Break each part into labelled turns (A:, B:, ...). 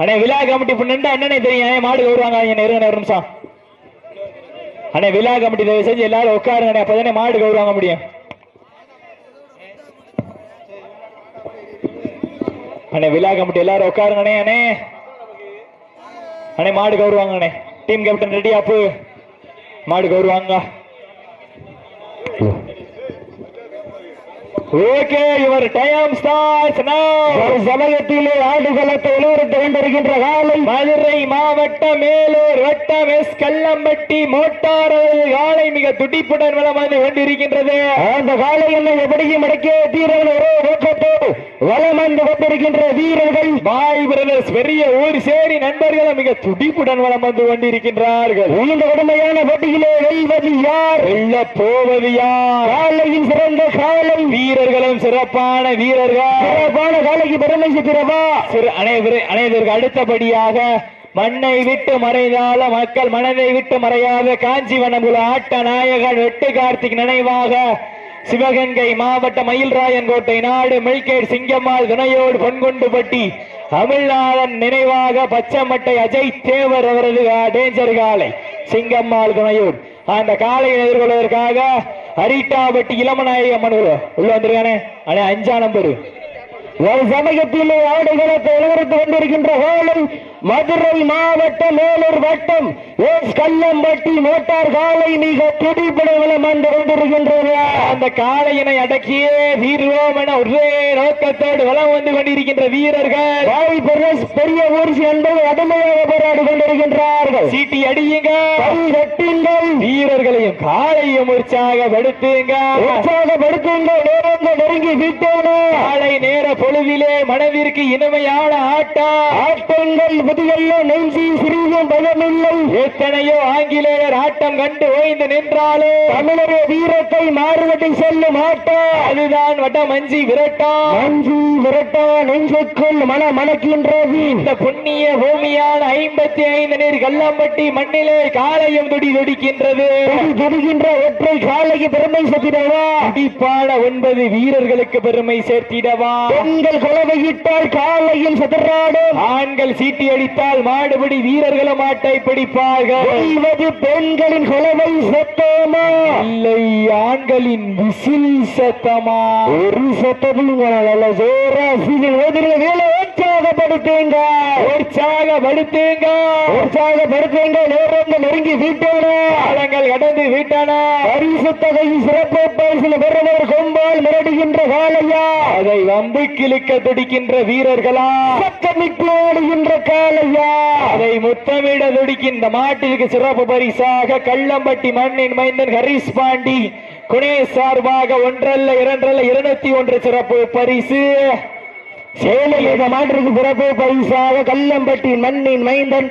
A: அண்ணே விழா கமிட்டி பண்ணிட்டு அண்ணனே தெரியும்? ஏன் மாடு வருவாங்க என்ன இருங்க ஒரு நிமிஷம். அண்ணே விழா கமிட்டி தயவு செஞ்சு எல்லாரும் உட்காருங்க அண்ணே அப்பதானே மாடு கௌரவாங்க முடியும். அண்ணே விழா கமிட்டி எல்லாரும் உட்காருங்க அண்ணே. அண்ணே அண்ணே மாடு கௌரவாங்க அண்ணே டீம் கேப்டன் ரெடி அப்பு மாடு கவுருவாங்க. Okay your time starts now
B: ஒரு சமயத்திலே ஆடுகளத்தை உணர்ந்து கொண்டிருக்கின்ற காலை
A: மதுரை மாவட்டம் மேலூர் வட்டம் எஸ் கல்லம்பட்டி மோட்டார் காலை மிக துடிப்புடன் வளம் வந்து கொண்டிருக்கின்றது.
B: அந்த காலை என்ன எப்படியும் அடக்கிய தீரர்கள் ஒரே நோக்கத்தோடு வலம் வந்து கொண்டிருக்கின்ற வீரர்கள்.
A: பாய் பிரதர்ஸ் பெரிய ஊர் சேரி நண்பர்களும் மிக துடிப்புடன் வளம் வந்து கொண்டிருக்கின்றார்கள்.
B: இந்த கடுமையான போட்டியிலே வெல்வது யார்?
A: வெல்ல போவது யார்?
B: காலையின் சிறந்த காலை.
A: வீரர்களும் சிறப்பான வீரர்கள்.
B: சிறப்பான காலைக்கு பெருமை சேர்க்கிறவா
A: சிறு அனைவரு அனைவருக்கு அடுத்தபடியாக மண்ணை விட்டு மறைந்தால மக்கள் மனதை விட்டு மறையாத காஞ்சிவனமுல ஆட்ட நாயகன் வெட்டு கார்த்திக் நினைவாக சிவகங்கை மாவட்ட மயில்ராயன் கோட்டை நாடு மில்கேட் சிங்கம்மாள் துணையோடு பொன்கொண்டுபட்டி தமிழ்நாதன் நினைவாக பச்சமட்டை அஜய் தேவர் அவரது டேஞ்சர் காலை சிங்கம்மாள் துணையோடு. அந்த காலையை எதிர்கொள்வதற்காக அரிட்டாபட்டி இளமநாயகி அம்மன் உள்ள வந்திருக்கானே. அண்ணே அஞ்சா நம்பரு
B: ஒரு சமயத்தில் ஆடுகளத்தை உணர்ந்து கொண்டிருக்கின்ற காலை மதுரை மாவட்டம் மேலூர் வட்டம் எஸ் கல்லம்பட்டி மோட்டார் காலை மிக துடிப்புடன் வலம் வந்து கொண்டிருக்கின்றது
A: அந்த காளையினை அடக்கியே வீர்வோம் என ஒரே நோக்கத்தோடு வலம் வந்து கொண்டிருக்கின்ற வீரர்கள்.
B: பெரிய- ஊர்ச்சி என்பது கடுமையாக போராடி கொண்டிருக்கின்றார்கள்.
A: சீட்டி அடியுங்க.
B: கட்டுங்கள்
A: வீரர்களையும் காளையும் உற்சாகப்படுத்துங்க
B: உற்சாகப்படுத்துங்கள். நேரங்கள் நெருங்கி விட்டோனே.
A: காலை நேர பொழுதிலே மனதிற்கு இனிமையான ஆட்டம்.
B: ஆட்டங்கள் புதியல்ல நெஞ்சி சிறிதும் பயமில்லை.
A: எத்தனையோ ஆங்கிலேயர் ஆட்டம் கண்டு ஓய்ந்து நின்றாலும்
B: தமிழக வீரத்தை மாறுவதை செல்லும் ஆட்டம்
A: அதுதான் வட்ட மஞ்சி விரட்டம்
B: மஞ்சி விரட்டா நெஞ்சுக்குள் மன மணக்கின்றது
A: இந்த புண்ணிய பூமியான ஐம்பத்தி ஐந்து நீர் கல்லம்பட்டி மண்ணிலே காளையும் துடி துடிக்கின்றது.
B: துடி துடிக்கின்ற ஒற்றை காலைக்கு பெருமை சேர்த்திடவா?
A: துடிப்பான ஒன்பது வீரர்களுக்கு பெருமை சேர்த்திடவா?
B: பெண்கள் கொலவையிட்டால் காலையில் சதுராடும்
A: ஆண்கள் சீட்டி அடித்தால் மாடுபிடி வீரர்களும் மாட்டை பிடிப்பார்கள்.
B: பெண்களின் கொலவை சத்தமா?
A: இல்லை ஆண்களின் விசில் சத்தமா?
B: ஒரு ஓதுற வேலை உற்சாகப்படுத்துங்க
A: உற்சாகப்படுத்துங்க.
B: உற்சாகப்படுத்துங்க. நேரங்கள் நெருங்கி விட்டோன.
A: காலங்கள் கடந்து விட்டன.
B: பரிசு தொகை சிறப்பு பரிசில் பெறுவர் கொம்பால் மிரடுகின்ற காலையா
A: அதை வம்பு கிழிக்க துடிக்கின்ற வீரர்களா.
B: பக்கமிட்டு ஆடுகின்ற காலையா
A: அதை முத்தமிட துடிக்கின்ற மாட்டிற்கு சிறப்பு பரிசாக கள்ளம்பட்டி மண்ணின் மைந்தன் ஹரிஸ் பாண்டி குணே சார்பாக ஒன்றல்ல இரண்டல்ல இருநூத்தி ஒன்று சிறப்பு பரிசு.
B: சேலை இந்த மாட்டிற்கு சிறப்பு பரிசாக கல்லம்பட்டி மண்ணின் மைந்தன்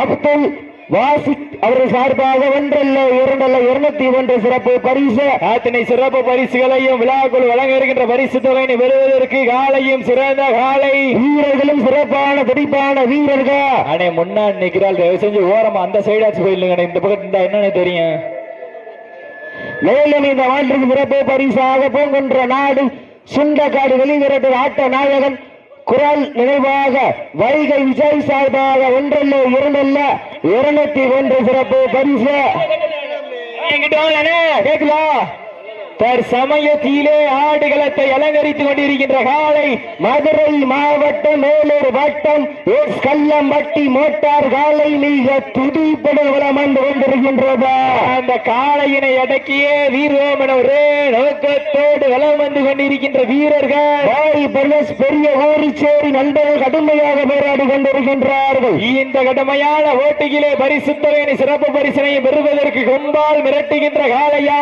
B: அப்துல் வாசிக் அவர்கள் சார்பாக ஒன்றல்ல இரண்டல்ல இருநூத்தி ஒன்று சிறப்பு பரிசு.
A: அத்தனை சிறப்பு பரிசுகளையும் விழாக்குள் வழங்க இருக்கின்ற பரிசு தொகையினை பெறுவதற்கு காலையும் சிறந்த காலை.
B: வீரர்களும் சிறப்பான துடிப்பான வீரர்கள்.
A: அடே முன்னாடி நிக்கிறாள். தயவு செஞ்சு ஓரமா அந்த சைடாச்சு போயிடுங்க இந்த பக்கம் இருந்தா என்னன்னு தெரியும்?
B: மேலும் இந்த மாட்டிற்கு சிறப்பு பரிசாக போகின்ற நாடு சுண்டக்காடு வெளிவிரட்டு ஆட்ட நாயகன் குரல் நினைவாக வைகை விஜய் சார்பாக ஒன்றல்ல இரண்டல்ல இருநூத்தி ஒன்று சிறப்பு பரிசு.
A: கேக்குதா தற்சமயத்திலே ஆடுகளத்தை அலங்கரித்துக் கொண்டிருக்கின்ற காலை
B: மதுரை மாவட்டம் மேலூர் வட்டம் எஸ் கல்லம்பட்டி மோட்டார் காலை மிக துடிப்படும் வலம் வந்து கொண்டிருக்கின்றது?
A: அந்த காளையினை அடக்கியே வீரோமன ஒரே நோக்கத்தோடு வலம் வந்து கொண்டிருக்கின்ற வீரர்கள்
B: பெரிய ஊரிச்சேரி நண்பர்கள் கடுமையாக போராடி கொண்டிருக்கின்றார்கள்.
A: இந்த கடுமையான ஓட்டுகிலே பரிசுத்தவேணி சிறப்பு பரிசனையை பெறுவதற்கு கொம்பால் மிரட்டுகின்ற
B: காலையா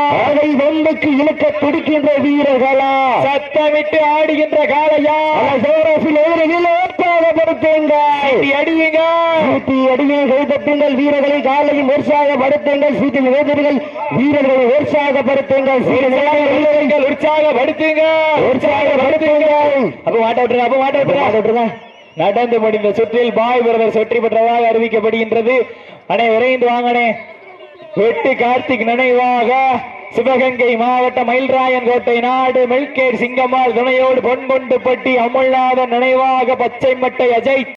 B: இழுக்க துடிக்கின்ற வீரர்களா
A: சத்தமிட்டு ஆடுகின்ற காளையா?
B: சோரசில் எதிரில் உற்சாகப்படுத்துங்க
A: சீட்டி அடியுங்க.
B: சீட்டி அடியை கைதட்டுங்கள் வீரர்களை காலையும் உற்சாகப்படுத்துங்கள் சீட்டி எதிரிகள் வீரர்களை உற்சாகப்படுத்துங்கள்
A: வீரர்கள் உற்சாகப்படுத்துங்க உற்சாகப்படுத்துங்க அப்ப மாட்ட விட்டுருங்க அப்ப மாட்ட விட்டுருங்க நடந்து முடிந்த சுற்றில் பாய் பிரதர் வெற்றி பெற்றதாக அறிவிக்கப்படுகின்றது. அண்ணே விரைந்து வாங்கனே வெட்டு கார்த்திக் நினைவாக சிவகங்கை மாவட்டம் மயில்ராயன் கோட்டை நாடு மெல்கேட் சிங்கம்மாள் துணையோடு பொன்கொண்டுப்பட்டி அமுல்நாதன் நினைவாக பச்சை மட்டை அஜய்